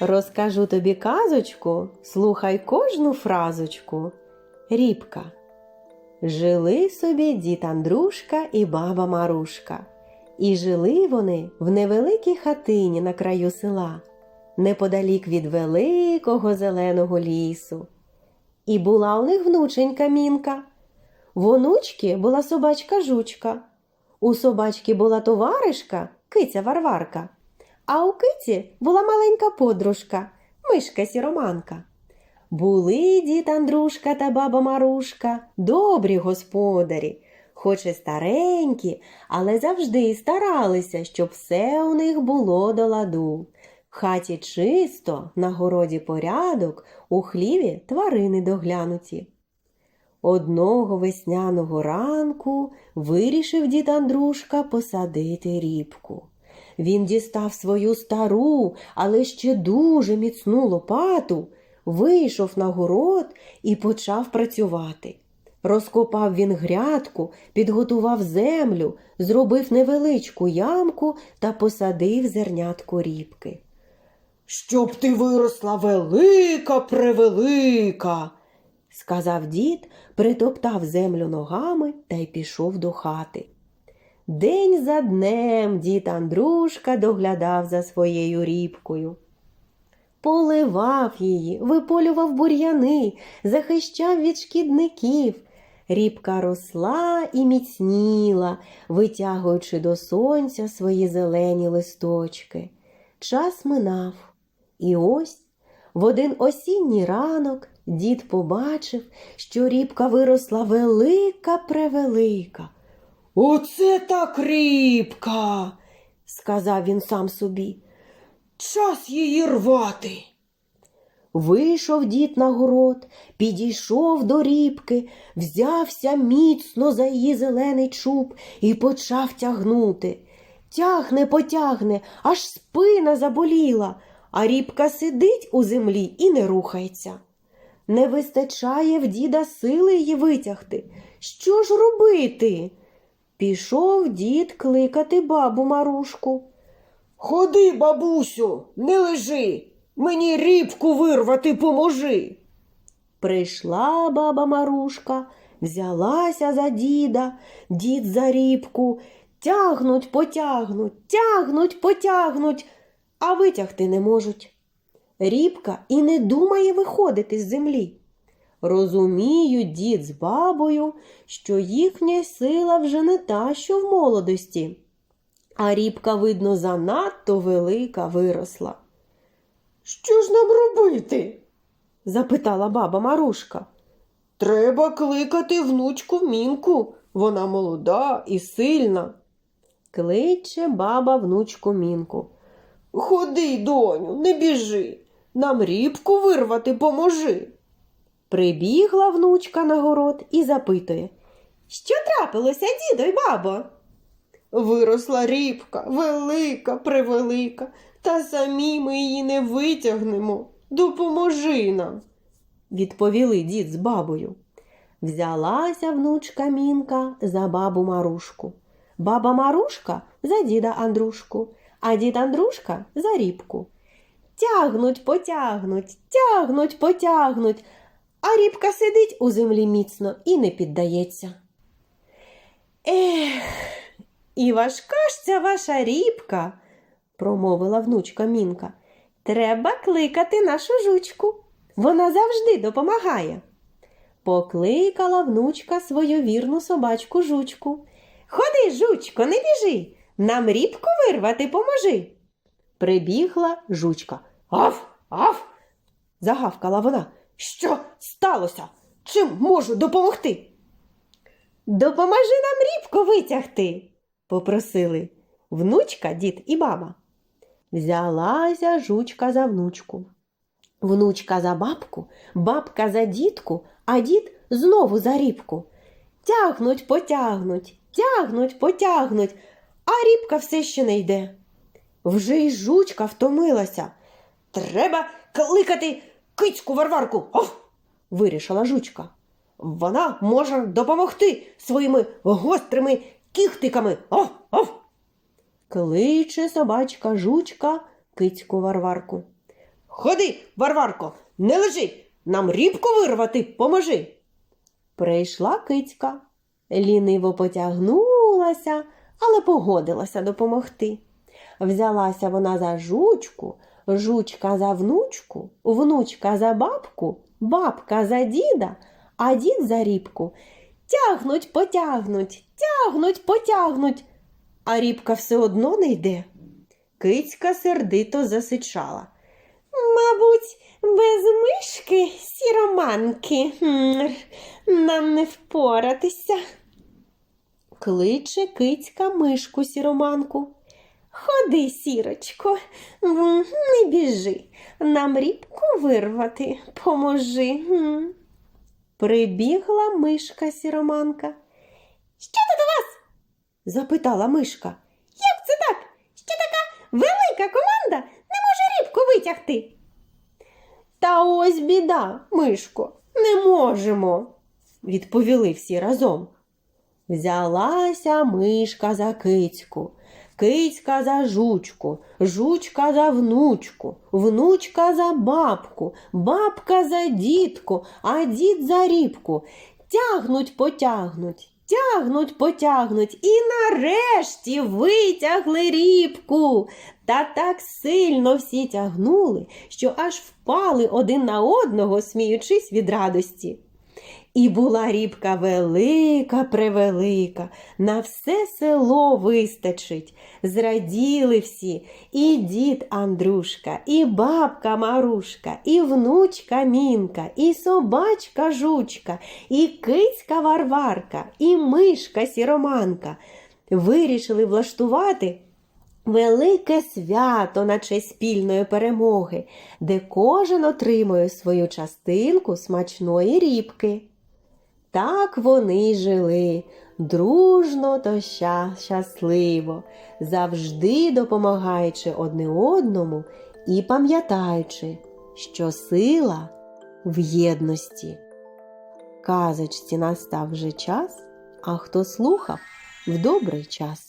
Розкажу тобі казочку, слухай кожну фразочку. Рібка. Жили собі дід Андрушка і баба Марушка. І жили вони в невеликій хатині на краю села, неподалік від великого зеленого лісу. І була у них внученька мінка. В онучки була собачка жучка. У собачки була товаришка, киця Варварка, а у киці була маленька подружка, мишка сіроманка. Були дід Андрушка та баба Марушка добрі господарі, хоч і старенькі, але завжди старалися, щоб все у них було до ладу. В хаті чисто, на городі порядок, у хліві тварини доглянуті. Одного весняного ранку вирішив дід Андрушка посадити рібку. Він дістав свою стару, але ще дуже міцну лопату, вийшов на город і почав працювати. Розкопав він грядку, підготував землю, зробив невеличку ямку та посадив зернятко рібки. Щоб ти виросла велика превелика, сказав дід, притоптав землю ногами та й пішов до хати. День за днем дід Андрушка доглядав за своєю рібкою. Поливав її, виполював бур'яни, захищав від шкідників. Рібка росла і міцніла, витягуючи до сонця свої зелені листочки. Час минав, і ось в один осінній ранок дід побачив, що рібка виросла велика превелика. Оце так рібка, сказав він сам собі. Час її рвати. Вийшов дід на город, підійшов до рібки, взявся міцно за її зелений чуб і почав тягнути. Тягне, потягне, аж спина заболіла, а рібка сидить у землі і не рухається. Не вистачає в діда сили її витягти. Що ж робити? Пішов дід кликати бабу Марушку. Ходи, бабусю, не лежи, мені рібку вирвати поможи. Прийшла баба Марушка, взялася за діда, дід за рібку, тягнуть, потягнуть, тягнуть, потягнуть, а витягти не можуть. Рібка і не думає виходити з землі. Розуміють дід з бабою, що їхня сила вже не та, що в молодості, а рібка, видно, занадто велика виросла. Що ж нам робити? запитала баба Марушка. Треба кликати внучку мінку. Вона молода і сильна. Кличе баба внучку мінку. Ходи, доню, не біжи. Нам рібку вирвати поможи. Прибігла внучка на город і запитує Що трапилося, дідо й бабо? Виросла рібка, велика, превелика, та самі ми її не витягнемо. Допоможи нам, відповіли дід з бабою. Взялася внучка Мінка за бабу Марушку. Баба Марушка за діда Андрушку, а дід Андрушка за рібку. Тягнуть, потягнуть, тягнуть, потягнуть, а рібка сидить у землі міцно і не піддається. Ех, і важка ж ця ваша рібка, промовила внучка Мінка. Треба кликати нашу жучку. Вона завжди допомагає. Покликала внучка свою вірну собачку жучку. Ходи, жучко, не біжи, нам рібку вирвати поможи. Прибігла жучка. Аф, аф. загавкала вона. Що сталося? Чим можу допомогти? Допоможи нам рібку витягти, попросили внучка, дід і баба. Взялася жучка за внучку. Внучка за бабку, бабка за дітку, а дід знову за рібку. Тягнуть, потягнуть, тягнуть, потягнуть, а рібка все ще не йде. Вже й жучка втомилася. Треба кликати кицьку варварку. Оф! вирішила жучка. Вона може допомогти своїми гострими кіхтиками. Оф! Оф! Кличе собачка жучка кицьку варварку. Ходи, Варварко, не лежи, нам рібку вирвати, поможи. Прийшла кицька, ліниво потягнулася, але погодилася допомогти. Взялася вона за жучку, жучка за внучку, внучка за бабку, бабка за діда, а дід за рібку. Тягнуть, потягнуть, тягнуть, потягнуть, а рібка все одно не йде. Кицька сердито засичала. Мабуть, без мишки сіроманки нам не впоратися. Кличе кицька мишку сіроманку. Ходи, сірочко, не біжи, нам рібку вирвати, поможи. Прибігла мишка сіроманка. Що тут у вас? запитала мишка. Як це так? Що така велика команда не може рібку витягти? Та ось біда, мишко, не можемо, відповіли всі разом. Взялася мишка за кицьку, кицька за жучку, жучка за внучку, внучка за бабку, бабка за дітку, а дід за рібку. Тягнуть, потягнуть, тягнуть, потягнуть і нарешті витягли рібку. Та так сильно всі тягнули, що аж впали один на одного, сміючись від радості. І була рібка велика, превелика, на все село вистачить. Зраділи всі, і дід Андрушка, і бабка Марушка, і внучка Мінка, і собачка Жучка, і кицька Варварка, і мишка Сіроманка. Вирішили влаштувати Велике свято на честь спільної перемоги, де кожен отримує свою частинку смачної рібки. Так вони жили, дружно та ща- щасливо, завжди допомагаючи одне одному і пам'ятаючи, що сила в єдності. Казочці настав вже час, а хто слухав в добрий час.